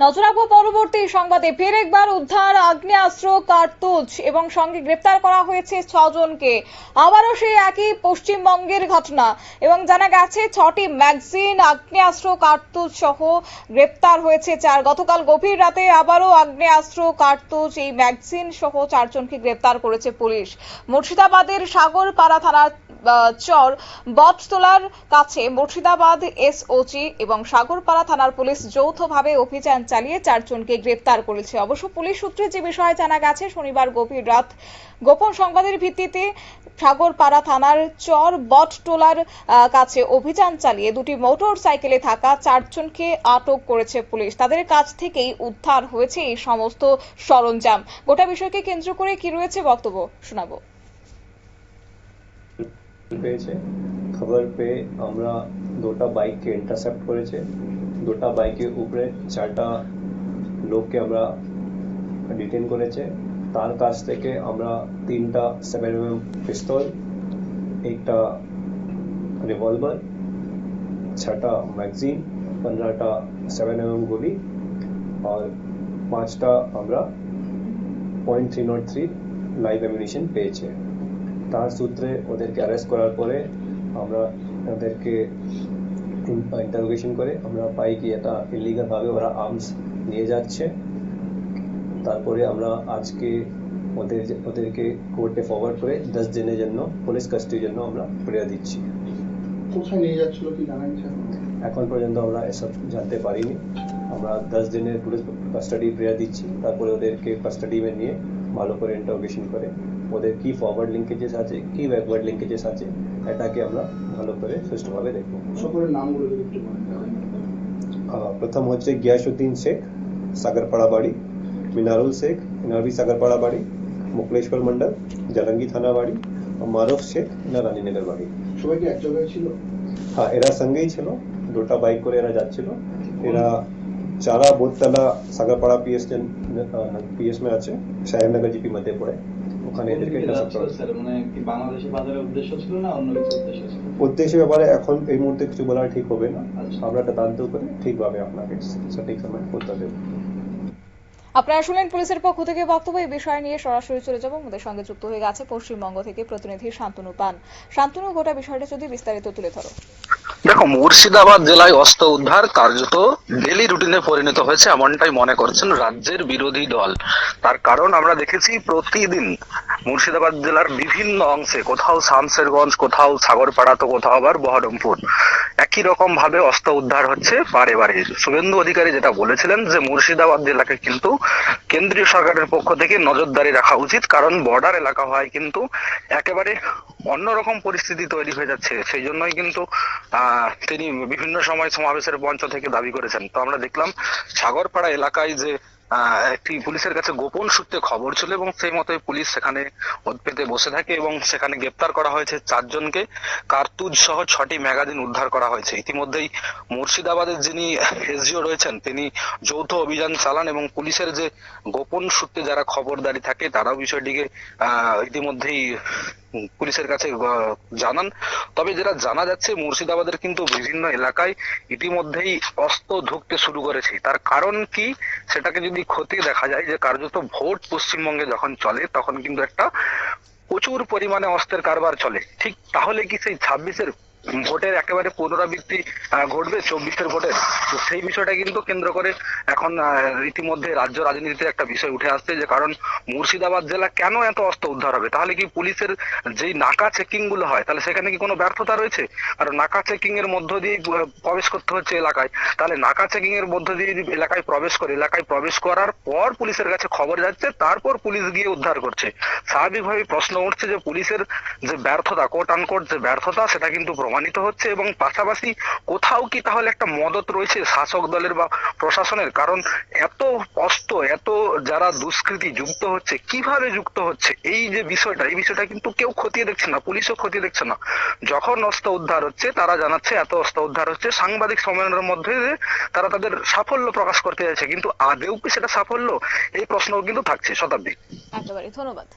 নজর রাখব পরবর্তী সংবাদে। ফের একবার উদ্ধার, আগ্নেয়াস্ত্র, কার্তুজ এবং সঙ্গে গ্রেপ্তার করা হয়েছে ছজনকে। আবারও সেই একই পশ্চিমবঙ্গের ঘটনা এবং জানা গেছে ছটি ম্যাগজিন, আগ্নেয়াস্ত্র, কার্তুজ সহ গ্রেপ্তার হয়েছে চার। গতকাল গভীর রাতে আবারও আগ্নেয়াস্ত্র, কার্তুজ এই ম্যাগজিন সহ চারজনকে গ্রেপ্তার করেছে পুলিশ। মুর্শিদাবাদের সাগরপাড়া থানার চর বটতলার কাছে মুর্শিদাবাদ এসওজি এবং সাগরপাড়া থানার পুলিশ যৌথভাবে অভিযান চালিয়ে চারজনকে গ্রেপ্তার করেছে। অবশ্য পুলিশ সূত্রে যে বিষয়ে জানা গেছে, শনিবার গভীর রাত গোপন সংবাদের ভিত্তিতে সাগরপাড়া থানার চর বটটোলার কাছে অভিযান চালিয়ে দুটি মোটর সাইকেলে থাকা চারজনকে আটক করেছে পুলিশ। তাদের কাছ থেকেই উদ্ধার হয়েছে এই সমস্ত সরঞ্জাম। গোটা বিষয়কে কেন্দ্র করে কি রয়েছে বক্তব্য শোনাবো। खबर पे हमरा दोटा बाइक के इंटरसेप्ट करे चे बाइक के ऊपरे चारटा लोग के डिटेन करे चे सेवन एम पिस्तौल एक रिवॉल्वर छठा मैगजीन पंद्रह सेवन एम गोली और पाँच टा point three nought three live ammunition पे তার সূত্রে ওদেরকে অ্যারেস্ট করার পরে আমরা ওদেরকে ইন্টারোগেশন করে আমরা পাই কি এটা ইলিগাল ভাবে ওরা আর্মস নিয়ে যাচ্ছে। তারপরে আমরা আজকে ওদের ওদেরকে কোর্টে ফরওয়ার্ড করে দশ দিনের জন্য পুলিশ কাস্টডির জন্য আমরা ফিরিয়ে দিচ্ছি। কোথায় নিয়ে যাচ্ছিল কি জানা গেছে এখন পর্যন্ত আমরা এসব জানতে পারিনি। আমরা দশ দিনের পুলিশ কাস্টাডি ফিরিয়ে দিচ্ছি। তারপরে ওদেরকে কাস্টাডি নিয়ে ভালো করে ইন্টারোগেশন করে ওদের কি ফরওয়ার্ড লিঙ্কেজেস আছে কি ব্যাকওয়ার্ড লিঙ্কেজেস আছে এটাকে আমরা ভালো করে সুষ্ঠুভাবে দেখব। সকলের নামগুলো যদি একটু বলেন। আহ, প্রথম হচ্ছে গিয়াসুদ্দিন শেখ সাগরপাড়া বাড়ি মিনারুল শেখ নারবি সাগরপাড়া বাড়ি মুকলেশ্বর মন্ডল জালাঙ্গি থানা বাড়ি আর মারুফ শেখ না রানীনগর বাড়ি। সবাই কি এক জায়গায় ছিল? হ্যাঁ এরা সঙ্গেই ছিল দুটা বাইক করে এরা যাচ্ছিল। এরা চারা বোধতলা সাগরপাড়া পিএস পিএস মে আছে সাহেবনগর জিপি মধ্যে পড়ে। ওখানে এদেরকে মানে উদ্দেশ্য ছিল না অন্য কিছু উদ্দেশ্য ছিল? উদ্দেশ্য ব্যাপারে এখন এই মুহূর্তে কিছু বলা ঠিক হবে না। আচ্ছা। আমরা তদন্ত করে ঠিকভাবে আপনাকে সঠিক সময় উত্তর দেবো। আপনারা শুনলেন পুলিশের পক্ষ থেকে বক্তব্য এই বিষয় নিয়ে সরাসরি চলে যাব। আমাদের সঙ্গে যুক্ত হয়ে গেছে পশ্চিমবঙ্গ থেকে প্রতিনিধি শান্তনু পান। শান্তনু গোটা বিষয়টা যদি বিস্তারিত তুলে ধরো। দেখো, মুর্শিদাবাদ জেলায় অস্ত্র উদ্ধার কার্যত ডেলি রুটিনে পরিণত হয়েছে, এমনটাই মনে করছেন রাজ্যের বিরোধী দল। তার কারণ আমরা দেখেছি প্রতিদিন মুর্শিদাবাদ জেলার বিভিন্ন অংশে, কোথাও শামসেরগঞ্জ কোথাও সাগরপাড়া, তো কোথাও আবার বহরমপুর, একই রকম ভাবে অস্ত্র উদ্ধার হচ্ছে বারে বারে। শুভেন্দু অধিকারী যেটা বলেছিলেন যে, মুর্শিদাবাদ জেলাকে কিন্তু কেন্দ্রীয় সরকারের পক্ষ থেকে নজরদারি রাখা উচিত, কারণ বর্ডার এলাকা হয় কিন্তু একেবারে অন্যরকম পরিস্থিতি তৈরি হয়ে যাচ্ছে। সেই জন্যই কিন্তু তিনি বিভিন্ন সময় সমাবেশের মঞ্চ থেকে দাবি করেছেন। তো আমরা দেখলাম সাগরপাড়া এলাকায় যে একটি পুলিশের কাছে গোপন সূত্রে খবর ছিল এবং সেই মতোই পুলিশ সেখানে পেতে বসে থাকে এবং সেখানে গ্রেপ্তার করা হয়েছে চারজনকে। কার্তুজ সহ ছটি ম্যাগাজিন উদ্ধার করা হয়েছে। ইতিমধ্যেই মুর্শিদাবাদের যিনি এসডিও রয়েছেন, তিনি যৌথ অভিযান চালান এবং পুলিশের যে গোপন সূত্রে যারা খবরদারি থাকে, তারাও বিষয়টিকে ইতিমধ্যেই পুলিশের কাছে জানান। তবে যেটা জানা যাচ্ছে, মুর্শিদাবাদের কিন্তু বিভিন্ন এলাকায় ইতিমধ্যেই অস্ত্র ঢুকতে শুরু করেছে। তার কারণ কি? সেটাকে যদি খতিয়ে দেখা যায় যে কার্যত ভোট পশ্চিমবঙ্গে যখন চলে, তখন কিন্তু একটা প্রচুর পরিমাণে অস্ত্রের কারবার চলে। ঠিক তাহলে কি সেই ছাব্বিশের ভোটের একেবারে পুনরাবৃত্তি ঘটবে চব্বিশের ভোটের তো সেই বিষয়টা কিন্তু কেন্দ্র করে এখন ইতিমধ্যে রাজ্য রাজনীতিতে একটা বিষয় উঠে আসছে যে, কারণ মুর্শিদাবাদ জেলা কেন এত অস্ত্র উদ্ধার হবে? তাহলে কি পুলিশের যেই নাকা চেকিংগুলো হয়, তাহলে সেখানে কি কোনো ব্যর্থতা রয়েছে? কারণ নাকা চেকিং এর মধ্য দিয়ে প্রবেশ করতে হচ্ছে এলাকায়। তাহলে নাকা চেকিং এর মধ্য দিয়ে যদি এলাকায় প্রবেশ করে, এলাকায় প্রবেশ করার পর পুলিশের কাছে খবর যাচ্ছে, তারপর পুলিশ গিয়ে উদ্ধার করছে। স্বাভাবিকভাবে প্রশ্ন উঠছে যে, পুলিশের যে ব্যর্থতা কোট আনকোট যে ব্যর্থতা, সেটা কিন্তু প্রমাণিত হচ্ছে এবং পাশাপাশি কোথাও কি তাহলে একটা মদত রয়েছে শাসক দলের বা প্রশাসনের? কারণ এত অস্ত্র এত যারা দুষ্কৃতি যুক্ত হচ্ছে, কীভাবে যুক্ত হচ্ছে? এই যে বিষয়টা, এই বিষয়টা কিন্তু কেউ খতিয়ে দেখছে না, পুলিশও খতিয়ে দেখছে না। যখন অস্ত্র উদ্ধার হচ্ছে, তারা জানাচ্ছে এত অস্ত্র উদ্ধার হচ্ছে, সাংবাদিক সম্মেলনের মধ্যে তারা তাদের সাফল্য প্রকাশ করতে যাচ্ছে, কিন্তু আদেও কি সেটা সাফল্য? এই প্রশ্নও কিন্তু থাকছে শতাব্দী একেবারে, ধন্যবাদ।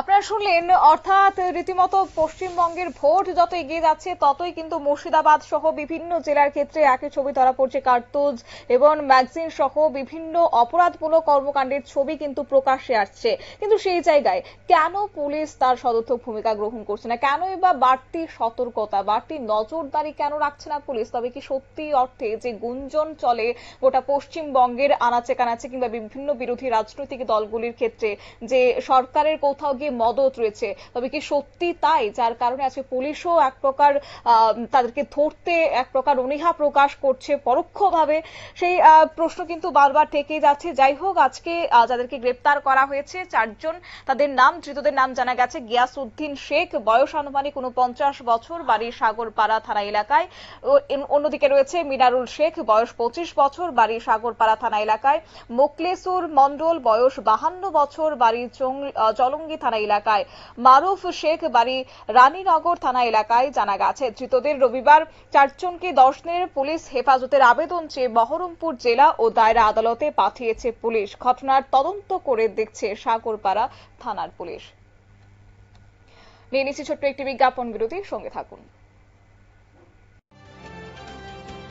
আপনারা শুনলেন, অর্থাৎ রীতিমতো পশ্চিমবঙ্গের ভোট যত এগিয়ে যাচ্ছে, ততই কিন্তু মুর্শিদাবাদ সহ বিভিন্ন জেলার ক্ষেত্রে একই ছবি ধরা পড়ছে। কার্তুজ এবং ম্যাগজিন সহ বিভিন্ন অপরাধমূলক কর্মকাণ্ডের ছবি কিন্তু প্রকাশ্যে আসছে। কিন্তু সেই জায়গায় কেন পুলিশ তার সদর্থক ভূমিকা গ্রহণ করছে না? কেনই বা বাড়তি সতর্কতা, বাড়তি নজরদারি কেন রাখছে না পুলিশ? তবে কি সত্যি অর্থে যে গুঞ্জন চলে গোটা পশ্চিমবঙ্গের আনাচে কানাচে কিংবা বিভিন্ন বিরোধী রাজনৈতিক দলগুলির ক্ষেত্রে যে সরকারের কোথাও গিয়ে মদত রয়েছে। তবে কি সত্যি তাই? যার কারণে আজকে পুলিশও এক প্রকার তাদেরকে ধরতে এক প্রকার অনীহা প্রকাশ করছে পরোক্ষভাবে। সেই প্রশ্ন কিন্তু বারবার থেকে যাচ্ছে। যাই হোক, আজকে যাদেরকে গ্রেপ্তার করা হয়েছে, চারজন, তাদের নাম, ধৃতদের নাম জানা গেছে। গিয়াসউদ্দিন শেখ, বয়স আনুমানিক উনপঞ্চাশ বছর, বাড়ি সাগরপাড়া থানা এলাকায়। অন্যদিকে রয়েছে মিনারুল শেখ, বয়স পঁচিশ বছর, বাড়ি সাগরপাড়া থানা এলাকায়। মোকলেসুর মন্ডল বয়স বাহান্ন বছর, বাড়ি জলঙ্গি থানা এলাকায়। মারুফ শেখ বাড়ি রানীনগর থানা এলাকায় জানা গেছে, ধৃতদের রবিবার চারজনকে দশ পুলিশ হেফাজতের আবেদন চেয়ে বহরমপুর জেলা ও দায়রা আদালতে পাঠিয়েছে পুলিশ। ঘটনার তদন্ত করে দেখছে সাগরপাড়া থানার পুলিশ। নিয়ে নিচ্ছি ছোট্ট একটি বিজ্ঞাপন বিরতির, সঙ্গে থাকুন।